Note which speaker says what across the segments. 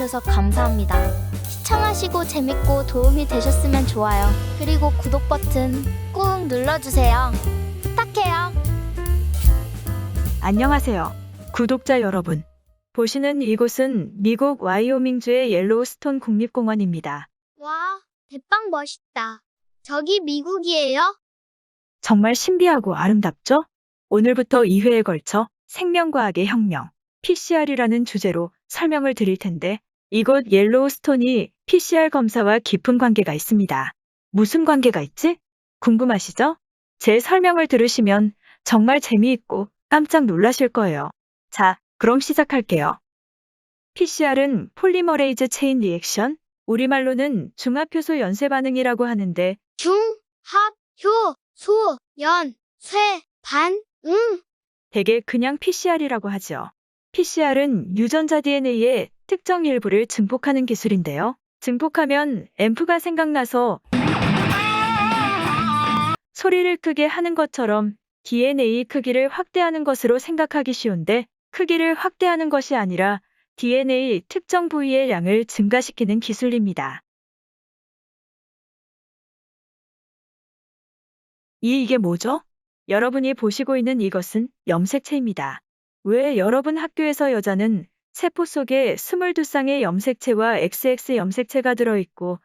Speaker 1: 찾아와 주셔서 감사합니다. 시청하시고 재밌고 도움이 되셨으면 좋아요. 그리고 구독 버튼 꾹 눌러주세요. 부탁해요.
Speaker 2: 안녕하세요. 구독자 여러분. 보시는 이곳은 미국 와이오밍주의 옐로우스톤 국립공원입니다.
Speaker 1: 와, 대빵 멋있다. 저기 미국이에요?
Speaker 2: 정말 신비하고 아름답죠? 오늘부터 2회에 걸쳐 생명과학의 혁명, PCR이라는 주제로 설명을 드릴 텐데, 이곳 옐로우스톤이 PCR 검사와 깊은 관계가 있습니다. 무슨 관계가 있지? 궁금하시죠? 제 설명을 들으시면 정말 재미있고 깜짝 놀라실 거예요. 자, 그럼 시작할게요. PCR은 폴리머레이즈 체인 리액션, 우리말로는 중합효소 연쇄 반응이라고 하는데
Speaker 1: 중, 합, 효, 소, 연, 쇠, 반, 응.
Speaker 2: 대개 그냥 PCR이라고 하죠. PCR은 유전자 DNA의 특정 일부를 증폭하는 기술인데요. 증폭하면 앰프가 생각나서 소리를 크게 하는 것처럼 DNA 크기를 확대하는 것으로 생각하기 쉬운데 크기를 확대하는 것이 아니라 DNA 특정 부위의 양을 증가시키는 기술입니다. 이 이게 뭐죠? 여러분이 보시고 있는 이것은 염색체입니다. 왜 여러분 학교에서 여자는 세포 속에 22쌍의 염색체와 XX 염색체가 들어있고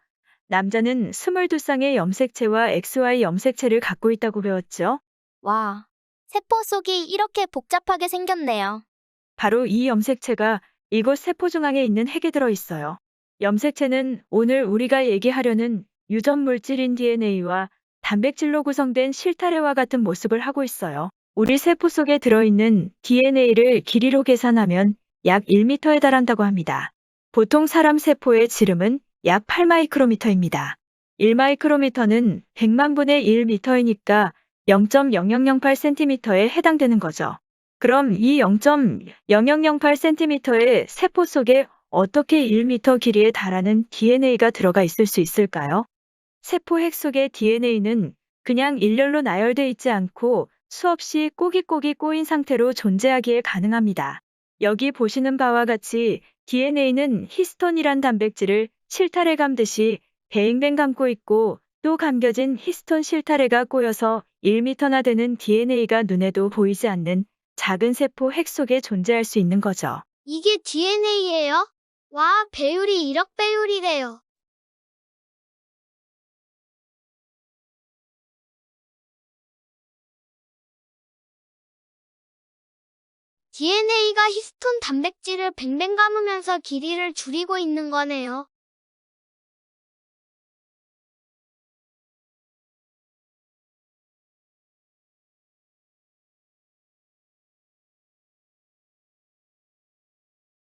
Speaker 2: 남자는 22쌍의 염색체와 XY 염색체를 갖고 있다고 배웠죠?
Speaker 1: 와, 세포 속이 이렇게 복잡하게 생겼네요.
Speaker 2: 바로 이 염색체가 이곳 세포 중앙에 있는 핵에 들어있어요. 염색체는 오늘 우리가 얘기하려는 유전 물질인 DNA와 단백질로 구성된 실타래와 같은 모습을 하고 있어요. 우리 세포 속에 들어있는 DNA를 길이로 계산하면 약 1m에 달한다고 합니다. 보통 사람 세포의 지름은 약 8마이크로미터입니다. 1마이크로미터는 100만 분의 1미터이니까 0.0008cm에 해당되는 거죠. 그럼 이 0.0008cm의 세포 속에 어떻게 1m 길이에 달하는 DNA가 들어가 있을 수 있을까요? 세포 핵 속의 DNA는 그냥 일렬로 나열돼 있지 않고 수없이 꼬깃꼬깃 꼬인 상태로 존재하기에 가능합니다. 여기 보시는 바와 같이 DNA는 히스톤이란 단백질을 실타래 감듯이 뱅뱅 감고 있고 또 감겨진 히스톤 실타래가 꼬여서 1m나 되는 DNA가 눈에도 보이지 않는 작은 세포 핵 속에 존재할 수 있는 거죠.
Speaker 1: 이게 DNA예요? 와, 배율이 1억 배율이래요. DNA가 히스톤 단백질을 뱅뱅 감으면서 길이를 줄이고 있는 거네요.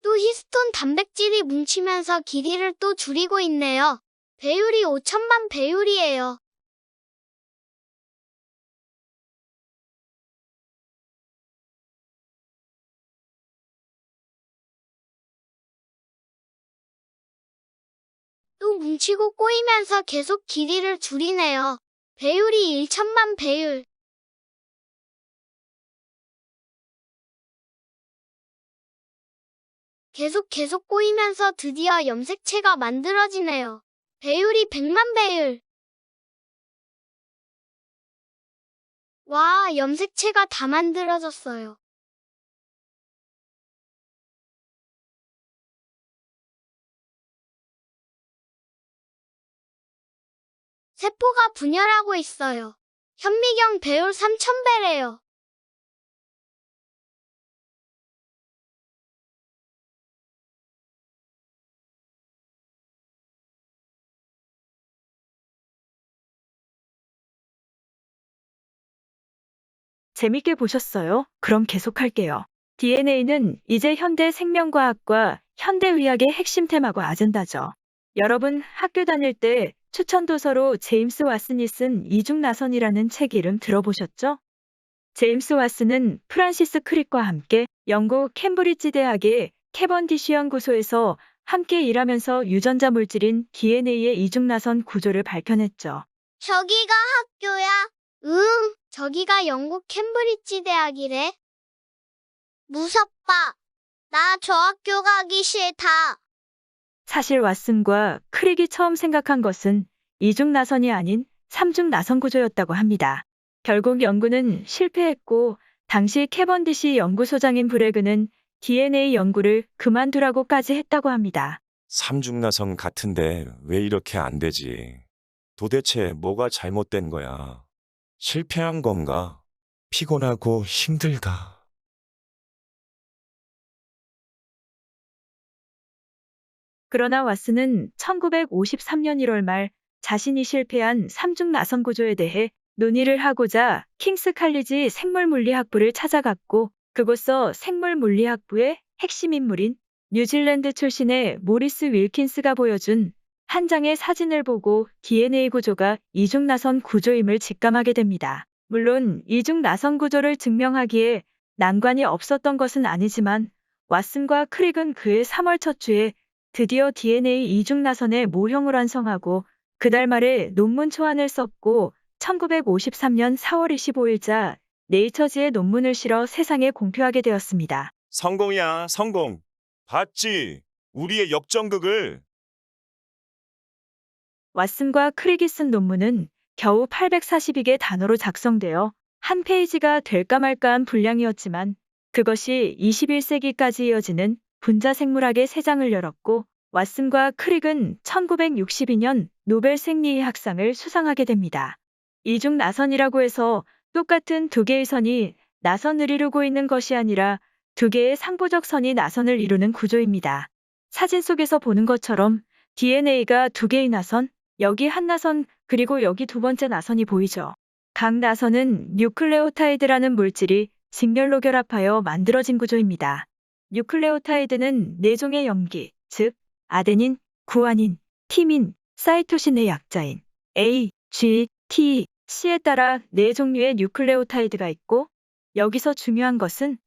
Speaker 1: 또 히스톤 단백질이 뭉치면서 길이를 또 줄이고 있네요. 배율이 5천만 배율이에요. 또 뭉치고 꼬이면서 계속 길이를 줄이네요. 배율이 1천만 배율. 계속 계속 꼬이면서 드디어 염색체가 만들어지네요. 배율이 100만 배율. 와, 염색체가 다 만들어졌어요. 세포가 분열하고 있어요. 현미경 배율 3000배래요.
Speaker 2: 재밌게 보셨어요? 그럼 계속할게요. DNA는 이제 현대 생명과학과 현대의학의 핵심 테마고 아젠다죠. 여러분 학교 다닐 때 추천 도서로 제임스 왓슨이 쓴 이중나선이라는 책 이름 들어보셨죠? 제임스 왓슨은 프란시스 크릭과 함께 영국 캠브리지 대학의 캐번디시 연구소에서 함께 일하면서 유전자 물질인 DNA의 이중나선 구조를 밝혀냈죠.
Speaker 1: 저기가 학교야? 응, 저기가 영국 캠브리지 대학이래. 무섭다. 나 저 학교 가기 싫다.
Speaker 2: 사실 왓슨과 크릭이 처음 생각한 것은 이중 나선이 아닌 삼중 나선 구조였다고 합니다. 결국 연구는 실패했고 당시 캐번디시 연구소장인 브레그는 DNA 연구를 그만두라고까지 했다고 합니다.
Speaker 3: 삼중나선 같은데 왜 이렇게 안 되지? 도대체 뭐가 잘못된 거야? 실패한 건가? 피곤하고 힘들다.
Speaker 2: 그러나 왓슨은 1953년 1월 말 자신이 실패한 삼중 나선 구조에 대해 논의를 하고자 킹스 칼리지 생물물리학부를 찾아갔고 그곳서 생물물리학부의 핵심 인물인 뉴질랜드 출신의 모리스 윌킨스가 보여준 한 장의 사진을 보고 DNA 구조가 이중 나선 구조임을 직감하게 됩니다. 물론 이중 나선 구조를 증명하기에 난관이 없었던 것은 아니지만 왓슨과 크릭은 그해 3월 첫 주에 드디어 DNA 이중 나선의 모형을 완성하고 그달 말에 논문 초안을 썼고 1953년 4월 25일자 네이처지에 논문을 실어 세상에 공표하게 되었습니다.
Speaker 3: 성공이야, 성공. 봤지? 우리의 역전극을.
Speaker 2: 왓슨과 크릭이 쓴 논문은 겨우 842개 단어로 작성되어 한 페이지가 될까 말까한 분량이었지만 그것이 21세기까지 이어지는 분자 생물학의 세장을 열었고 왓슨과 크릭은 1962년 노벨 생리학상을 수상하게 됩니다. 이중 나선이라고 해서 똑같은 두 개의 선이 나선을 이루고 있는 것이 아니라 두 개의 상부적 선이 나선을 이루는 구조입니다. 사진 속에서 보는 것처럼 DNA가 두 개의 나선, 여기 한 나선, 그리고 여기 두 번째 나선이 보이죠. 각 나선은 뉴클레오타이드라는 물질이 직렬로 결합하여 만들어진 구조입니다. 뉴클레오타이드는 네 종의 염기, 즉 아데닌, 구아닌, 티민, 사이토신의 약자인 A, G, T, C에 따라 네 종류의 뉴클레오타이드가 있고 여기서 중요한 것은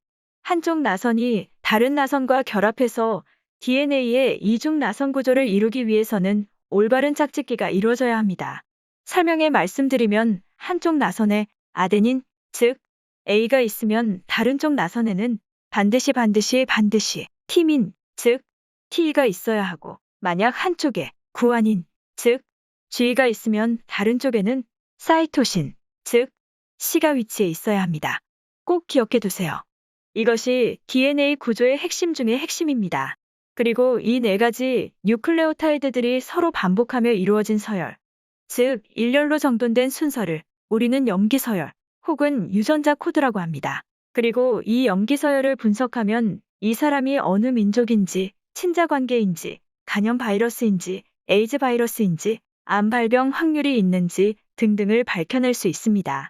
Speaker 2: 한쪽 나선이 다른 나선과 결합해서 DNA의 이중 나선 구조를 이루기 위해서는 올바른 짝짓기가 이루어져야 합니다. 설명에 말씀드리면 한쪽 나선에 아데닌, 즉 A가 있으면 다른 쪽 나선에는 반드시 반드시 반드시 티민, 즉 T가 있어야 하고 만약 한쪽에 구아닌, 즉 G가 있으면 다른 쪽에는 사이토신, 즉 C가 위치해 있어야 합니다. 꼭 기억해 두세요. 이것이 DNA 구조의 핵심 중의 핵심입니다. 그리고 이 네 가지 뉴클레오타이드들이 서로 반복하며 이루어진 서열, 즉 일렬로 정돈된 순서를 우리는 염기 서열 혹은 유전자 코드라고 합니다. 그리고 이 염기 서열을 분석하면 이 사람이 어느 민족인지, 친자 관계인지, 간염 바이러스인지, 에이즈 바이러스인지, 암 발병 확률이 있는지 등등을 밝혀낼 수 있습니다.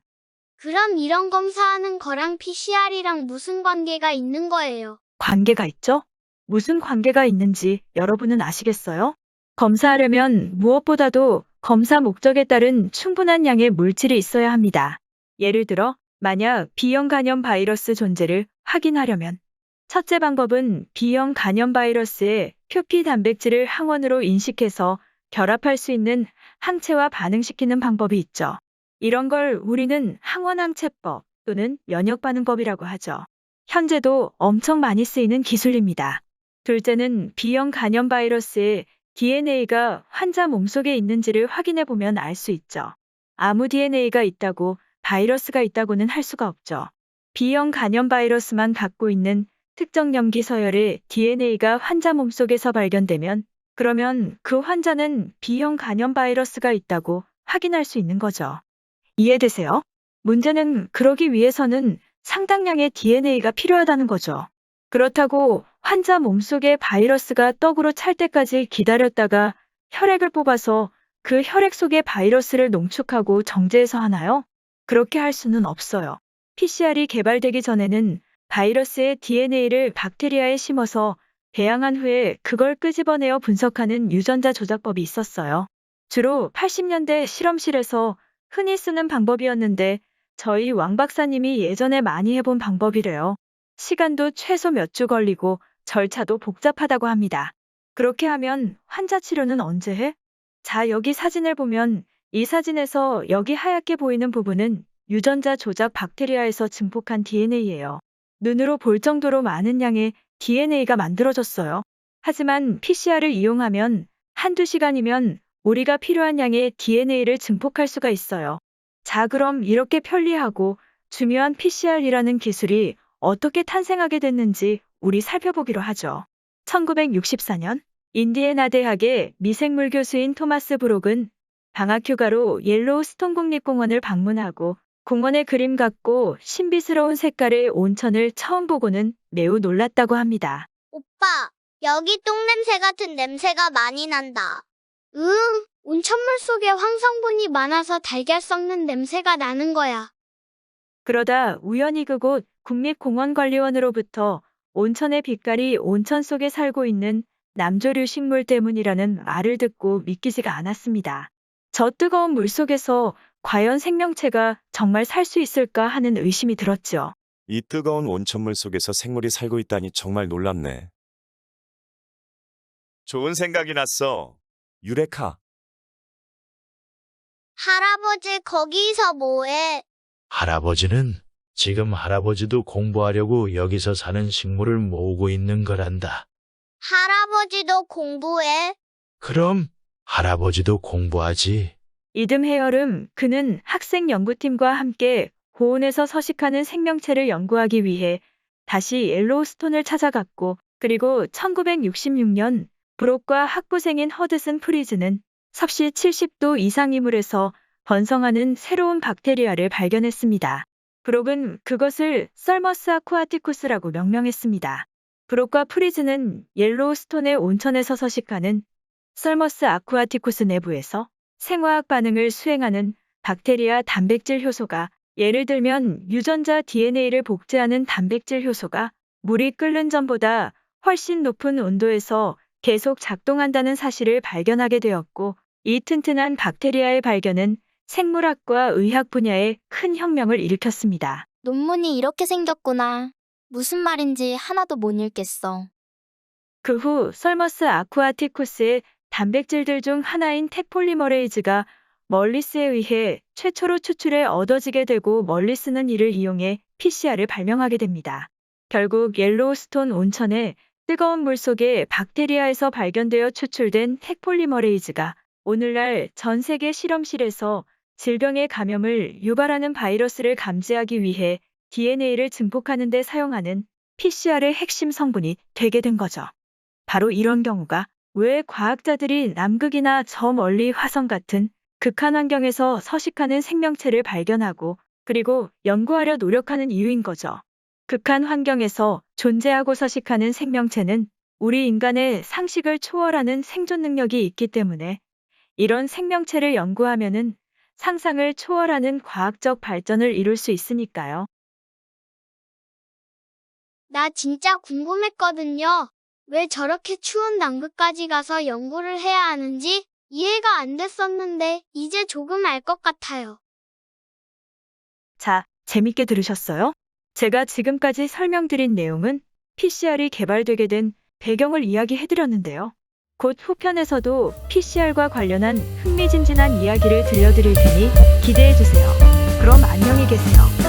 Speaker 1: 그럼 이런 검사하는 거랑 PCR이랑 무슨 관계가 있는 거예요?
Speaker 2: 관계가 있죠? 무슨 관계가 있는지 여러분은 아시겠어요? 검사하려면 무엇보다도 검사 목적에 따른 충분한 양의 물질이 있어야 합니다. 예를 들어, 만약 B형 간염 바이러스 존재를 확인하려면 첫째 방법은 B형 간염 바이러스의 표피 단백질을 항원으로 인식해서 결합할 수 있는 항체와 반응시키는 방법이 있죠. 이런 걸 우리는 항원항체법 또는 면역반응법이라고 하죠. 현재도 엄청 많이 쓰이는 기술입니다. 둘째는 B형 간염 바이러스의 DNA가 환자 몸속에 있는지를 확인해 보면 알 수 있죠. 아무 DNA가 있다고 바이러스가 있다고는 할 수가 없죠. B형 간염 바이러스만 갖고 있는 특정 염기 서열의 DNA가 환자 몸속에서 발견되면 그러면 그 환자는 B형 간염 바이러스가 있다고 확인할 수 있는 거죠. 이해되세요? 문제는 그러기 위해서는 상당량의 DNA가 필요하다는 거죠. 그렇다고 환자 몸속에 바이러스가 떡으로 찰 때까지 기다렸다가 혈액을 뽑아서 그 혈액 속에 바이러스를 농축하고 정제해서 하나요? 그렇게 할 수는 없어요. PCR이 개발되기 전에는 바이러스의 DNA를 박테리아에 심어서 배양한 후에 그걸 끄집어내어 분석하는 유전자 조작법이 있었어요. 주로 80년대 실험실에서 흔히 쓰는 방법이었는데 저희 왕 박사님이 예전에 많이 해본 방법이래요. 시간도 최소 몇 주 걸리고 절차도 복잡하다고 합니다. 그렇게 하면 환자 치료는 언제 해? 자, 여기 사진을 보면 이 사진에서 여기 하얗게 보이는 부분은 유전자 조작 박테리아에서 증폭한 DNA예요. 눈으로 볼 정도로 많은 양의 DNA가 만들어졌어요. 하지만 PCR을 이용하면 한두 시간이면 우리가 필요한 양의 DNA를 증폭할 수가 있어요. 자, 그럼 이렇게 편리하고 중요한 PCR이라는 기술이 어떻게 탄생하게 됐는지 우리 살펴보기로 하죠. 1964년 인디애나 대학의 미생물 교수인 토마스 브록은 방학 휴가로 옐로우스톤 국립공원을 방문하고 공원의 그림 같고 신비스러운 색깔의 온천을 처음 보고는 매우 놀랐다고 합니다.
Speaker 4: 오빠, 여기 똥냄새 같은 냄새가 많이 난다. 응, 온천물 속에 황성분이 많아서 달걀 썩는 냄새가 나는 거야.
Speaker 2: 그러다 우연히 그곳 국립공원관리원으로부터 온천의 빛깔이 온천 속에 살고 있는 남조류 식물 때문이라는 말을 듣고 믿기지가 않았습니다. 저 뜨거운 물 속에서 과연 생명체가 정말 살 수 있을까 하는 의심이 들었죠.
Speaker 3: 이 뜨거운 온천물 속에서 생물이 살고 있다니 정말 놀랍네. 좋은 생각이 났어. 유레카,
Speaker 4: 할아버지, 거기서 뭐해?
Speaker 5: 할아버지는 지금 할아버지도 공부하려고 여기서 사는 식물을 모으고 있는 거란다.
Speaker 4: 할아버지도 공부해?
Speaker 5: 그럼 할아버지도 공부하지.
Speaker 2: 이듬 해여름 그는 학생 연구팀과 함께 고온에서 서식하는 생명체를 연구하기 위해 다시 옐로우스톤을 찾아갔고 그리고 1966년 브록과 학부생인 허드슨 프리즈는 섭씨 70도 이상 이물에서 번성하는 새로운 박테리아를 발견했습니다. 브록은 그것을 썰머스 아쿠아티쿠스라고 명명했습니다. 브록과 프리즈는 옐로우스톤의 온천에서 서식하는 썰머스 아쿠아티쿠스 내부에서 생화학 반응을 수행하는 박테리아 단백질 효소가 예를 들면 유전자 DNA를 복제하는 단백질 효소가 물이 끓는 전보다 훨씬 높은 온도에서 계속 작동한다는 사실을 발견하게 되었고 이 튼튼한 박테리아의 발견은 생물학과 의학 분야에 큰 혁명을 일으켰습니다.
Speaker 1: 논문이 이렇게 생겼구나. 무슨 말인지 하나도 못 읽겠어.
Speaker 2: 그후 썰머스 아쿠아티쿠스의 단백질들 중 하나인 테폴리머레이즈가 멀리스에 의해 최초로 추출해 얻어지게 되고 멀리스는 이를 이용해 PCR을 발명하게 됩니다. 결국 옐로우스톤 온천의 뜨거운 물 속에 박테리아에서 발견되어 추출된 테폴리머레이즈가 오늘날 전 세계 실험실에서 질병의 감염을 유발하는 바이러스를 감지하기 위해 DNA를 증폭하는 데 사용하는 PCR의 핵심 성분이 되게 된 거죠. 바로 이런 경우가 왜 과학자들이 남극이나 저 멀리 화성 같은 극한 환경에서 서식하는 생명체를 발견하고 그리고 연구하려 노력하는 이유인 거죠. 극한 환경에서 존재하고 서식하는 생명체는 우리 인간의 상식을 초월하는 생존 능력이 있기 때문에 이런 생명체를 연구하면은 상상을 초월하는 과학적 발전을 이룰 수 있으니까요.
Speaker 4: 나 진짜 궁금했거든요. 왜 저렇게 추운 남극까지 가서 연구를 해야 하는지 이해가 안 됐었는데 이제 조금 알 것 같아요.
Speaker 2: 자, 재밌게 들으셨어요? 제가 지금까지 설명드린 내용은 PCR이 개발되게 된 배경을 이야기해드렸는데요. 곧 후편에서도 PCR과 관련한 흥미진진한 이야기를 들려드릴 테니 기대해주세요. 그럼 안녕히 계세요.